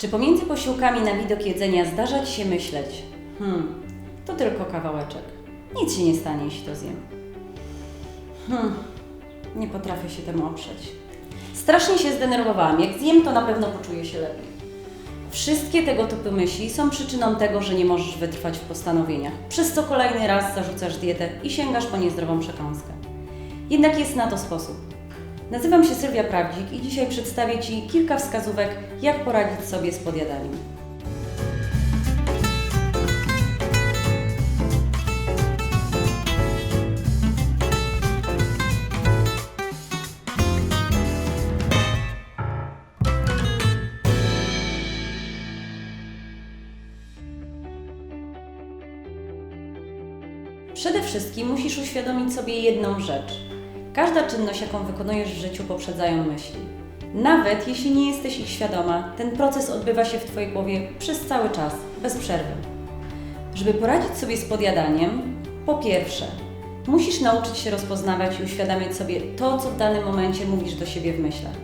Czy pomiędzy posiłkami na widok jedzenia zdarza Ci się myśleć? Hmm, to tylko kawałeczek. Nic się nie stanie, jeśli to zjem. Hmm, nie potrafię się temu oprzeć. Strasznie się zdenerwowałam. Jak zjem, to na pewno poczuję się lepiej. Wszystkie tego typu myśli są przyczyną tego, że nie możesz wytrwać w postanowieniach, przez co kolejny raz zarzucasz dietę i sięgasz po niezdrową przekąskę. Jednak jest na to sposób. Nazywam się Sylwia Prawdzik i dzisiaj przedstawię Ci kilka wskazówek, jak poradzić sobie z podjadaniem. Przede wszystkim musisz uświadomić sobie jedną rzecz. Każda czynność, jaką wykonujesz w życiu, poprzedzają myśli. Nawet jeśli nie jesteś ich świadoma, ten proces odbywa się w Twojej głowie przez cały czas, bez przerwy. Żeby poradzić sobie z podjadaniem, po pierwsze, musisz nauczyć się rozpoznawać i uświadamiać sobie to, co w danym momencie mówisz do siebie w myślach.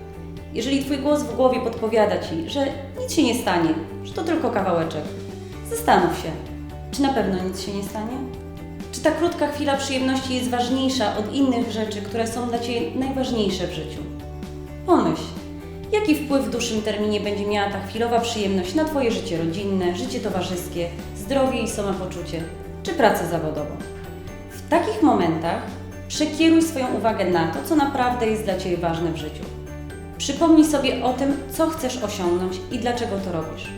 Jeżeli Twój głos w głowie podpowiada Ci, że nic się nie stanie, że to tylko kawałeczek, zastanów się, czy na pewno nic się nie stanie? Ta krótka chwila przyjemności jest ważniejsza od innych rzeczy, które są dla Ciebie najważniejsze w życiu? Pomyśl, jaki wpływ w dłuższym terminie będzie miała ta chwilowa przyjemność na Twoje życie rodzinne, życie towarzyskie, zdrowie i samopoczucie, czy pracę zawodową? W takich momentach przekieruj swoją uwagę na to, co naprawdę jest dla Ciebie ważne w życiu. Przypomnij sobie o tym, co chcesz osiągnąć i dlaczego to robisz.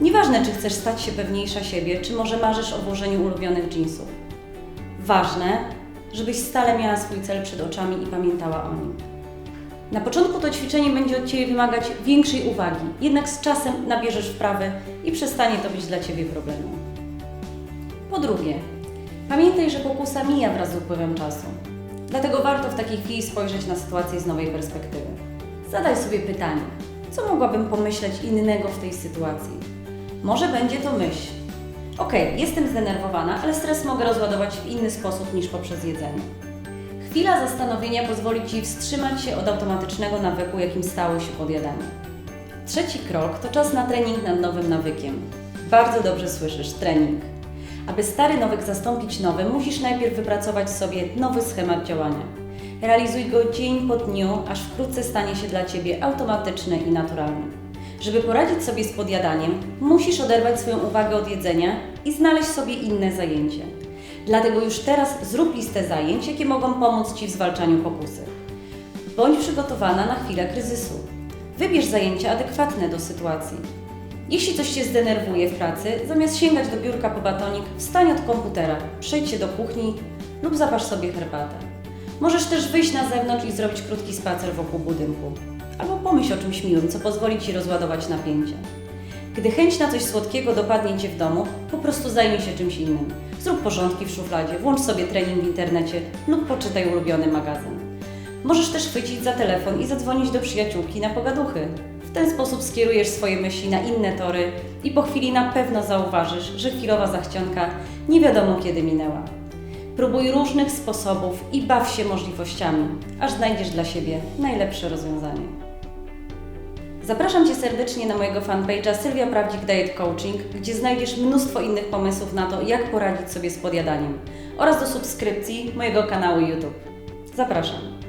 Nieważne, czy chcesz stać się pewniejsza siebie, czy może marzysz o włożeniu ulubionych jeansów. Ważne, żebyś stale miała swój cel przed oczami i pamiętała o nim. Na początku to ćwiczenie będzie od Ciebie wymagać większej uwagi, jednak z czasem nabierzesz wprawy i przestanie to być dla Ciebie problemem. Po drugie, pamiętaj, że pokusa mija wraz z upływem czasu. Dlatego warto w takiej chwili spojrzeć na sytuację z nowej perspektywy. Zadaj sobie pytanie, co mogłabym pomyśleć innego w tej sytuacji? Może będzie to myśl. Okej, jestem zdenerwowana, ale stres mogę rozładować w inny sposób niż poprzez jedzenie. Chwila zastanowienia pozwoli Ci wstrzymać się od automatycznego nawyku, jakim stało się podjadanie. Trzeci krok to czas na trening nad nowym nawykiem. Bardzo dobrze słyszysz, trening. Aby stary nawyk zastąpić nowym, musisz najpierw wypracować sobie nowy schemat działania. Realizuj go dzień po dniu, aż wkrótce stanie się dla Ciebie automatyczny i naturalny. Żeby poradzić sobie z podjadaniem, musisz oderwać swoją uwagę od jedzenia i znaleźć sobie inne zajęcie. Dlatego już teraz zrób listę zajęć, jakie mogą pomóc Ci w zwalczaniu pokusy. Bądź przygotowana na chwilę kryzysu. Wybierz zajęcia adekwatne do sytuacji. Jeśli coś Cię zdenerwuje w pracy, zamiast sięgać do biurka po batonik, wstań od komputera, przejdź się do kuchni lub zapasz sobie herbatę. Możesz też wyjść na zewnątrz i zrobić krótki spacer wokół budynku. Albo pomyśl o czymś miłym, co pozwoli Ci rozładować napięcie. Gdy chęć na coś słodkiego dopadnie Cię w domu, po prostu zajmij się czymś innym. Zrób porządki w szufladzie, włącz sobie trening w internecie lub poczytaj ulubiony magazyn. Możesz też chwycić za telefon i zadzwonić do przyjaciółki na pogaduchy. W ten sposób skierujesz swoje myśli na inne tory i po chwili na pewno zauważysz, że chwilowa zachcianka nie wiadomo kiedy minęła. Próbuj różnych sposobów i baw się możliwościami, aż znajdziesz dla siebie najlepsze rozwiązanie. Zapraszam Cię serdecznie na mojego fanpage'a Sylwia Prawdzik Diet Coaching, gdzie znajdziesz mnóstwo innych pomysłów na to, jak poradzić sobie z podjadaniem oraz do subskrypcji mojego kanału YouTube. Zapraszam.